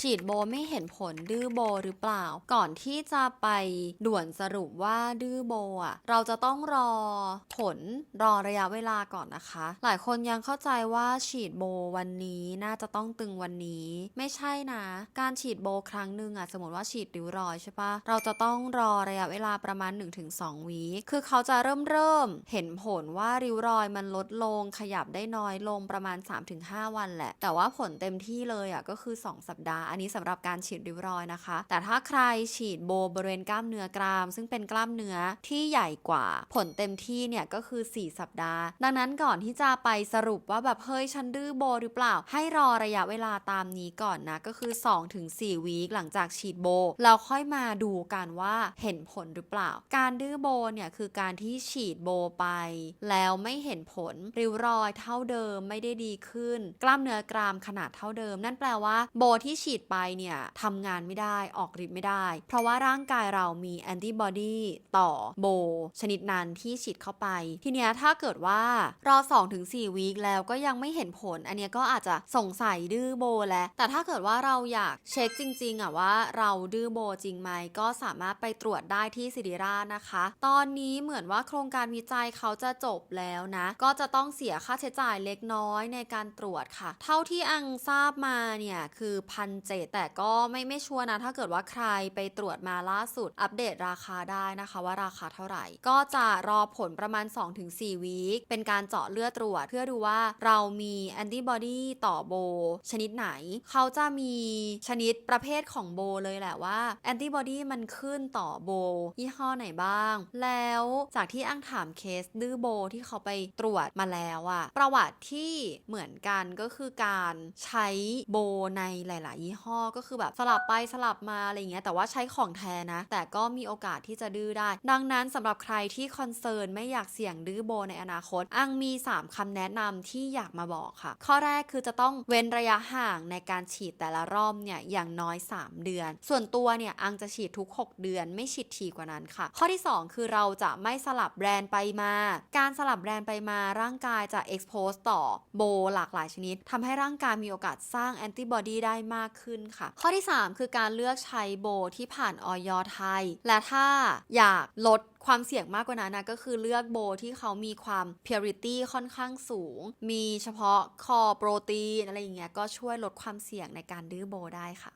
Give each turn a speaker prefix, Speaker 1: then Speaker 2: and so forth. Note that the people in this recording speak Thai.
Speaker 1: ฉีดโบไม่เห็นผลดื้อโบหรือเปล่า ก่อนที่จะไปด่วนสรุปว่าดื้อโบอะเราจะต้องรอผลรอระยะเวลาก่อนนะคะ หลายคนยังเข้าใจว่าฉีดโบวันนี้น่าจะต้องตึงวันนี้ ไม่ใช่นะ การฉีดโบครั้งหนึ่งอะสมมติว่าฉีดริ้วรอยใช่ปะเราจะต้องรอระยะเวลาประมาณ 1-2 วีคคือเขาจะเริ่มเริ่มเห็นผลว่าริ้วรอยมันลดลงขยับได้น้อยลงประมาณ 3-5 วันแหละ แต่ว่าผลเต็มที่เลยอะก็คือ 2 สัปดาห์อันนี้สำหรับการฉีดริ้วรอยนะคะ แต่ถ้าใครฉีดโบบริเวณกล้ามเนื้อกราม ซึ่งเป็นกล้ามเนื้อที่ใหญ่กว่าผลเต็มที่เนี่ยก็คือ 4 สัปดาห์ ดังนั้นก่อนที่จะไปสรุปว่าแบบเฮ้ยฉันดื้อโบหรือเปล่า ให้รอระยะเวลาตามนี้ก่อนนะ ก็คือ 2-4 วีคหลังจากฉีดโบ เราค่อยมาดูกันว่าเห็นผลหรือเปล่า การดื้อโบเนี่ยคือการที่ฉีดโบไป แล้วไม่เห็นผลริ้วรอยเท่าเดิมไม่ได้ดีขึ้น กล้ามเนื้อกรามขนาดเท่าเดิม นั่นแปลว่าโบที่ฉีดไปเนี่ยทำงานไม่ได้ออกฤทธิ์ไม่ได้ เพราะว่าร่างกายเรามีแอนติบอดีต่อโบ ชนิดนั้นที่ฉีดเข้าไป ทีเนี้ยถ้าเกิดว่ารอ2-4วีคแล้วก็ยังไม่เห็นผล อันเนี้ยก็อาจจะสงสัยดื้อโบแล้วแต่ถ้าเกิดว่าเราอยากเช็คจริงๆอะว่าเราดื้อโบจริงไหมก็สามารถไปตรวจได้ที่ศิริราชนะคะ ตอนนี้เหมือนว่าโครงการวิจัยเขาจะจบแล้วนะ ก็จะต้องเสียค่าใช้จ่ายเล็กน้อยในการตรวจค่ะ เท่าที่อังทราบมาเนี่ยคือพันเแต่ก็ไม่ไม่ชัวร์นะ ถ้าเกิดว่าใครไปตรวจมาล่าสุด อัปเดตราคาได้นะคะว่าราคาเท่าไหร่ ก็จะรอผลประมาณ 2-4 วีค เป็นการเจาะเลือดตรวจ เพื่อดูว่าเรามีแอนติบอดีต่อโบ ชนิดไหน เขาจะมีชนิดประเภทของโบเลยแหละว่าแอนติบอดีมันขึ้นต่อโบ ยี่ห้อไหนบ้าง แล้วจากที่อังถามเคสดื้อโบที่เขาไปตรวจมาแล้วอะประวัติที่เหมือนกันก็คือการใช้โบในหลาย ๆ ยี่ห้อก็คือแบบสลับไปสลับมาอะไรอย่างเงี้ยแต่ว่าใช้ของแท้นะ แต่ก็มีโอกาสที่จะดื้อได้ ดังนั้นสำหรับใครที่คอนเซิร์นไม่อยากเสี่ยงดื้อโบในอนาคต อังมี 3คำแนะนำที่อยากมาบอกค่ะ ข้อแรกคือจะต้องเว้นระยะห่างในการฉีดแต่ละรอบเนี่ยอย่างน้อย 3 เดือน ส่วนตัวเนี่ยอังจะฉีดทุก 6 เดือน ไม่ฉีดทีกว่านั้นค่ะ ข้อที่ 2 คือเราจะไม่สลับแบรนด์ไปมา การสลับแบรนด์ไปมาร่างกายจะ expose ต่อโบหลากหลายชนิดทำให้ร่างกายมีโอกาสสร้างแอนติบอดีได้มากขึ้นค่ะ ข้อที่ 3 คือการเลือกใช้โบที่ผ่านออยไทย และถ้าอยากลดความเสี่ยงมากกว่านั้นนะก็คือเลือกโบที่เขามีความ purity ค่อนข้างสูง มีเฉพาะคอโปรตีนอะไรอย่างเงี้ยก็ช่วยลดความเสี่ยงในการดื้อโบได้ค่ะ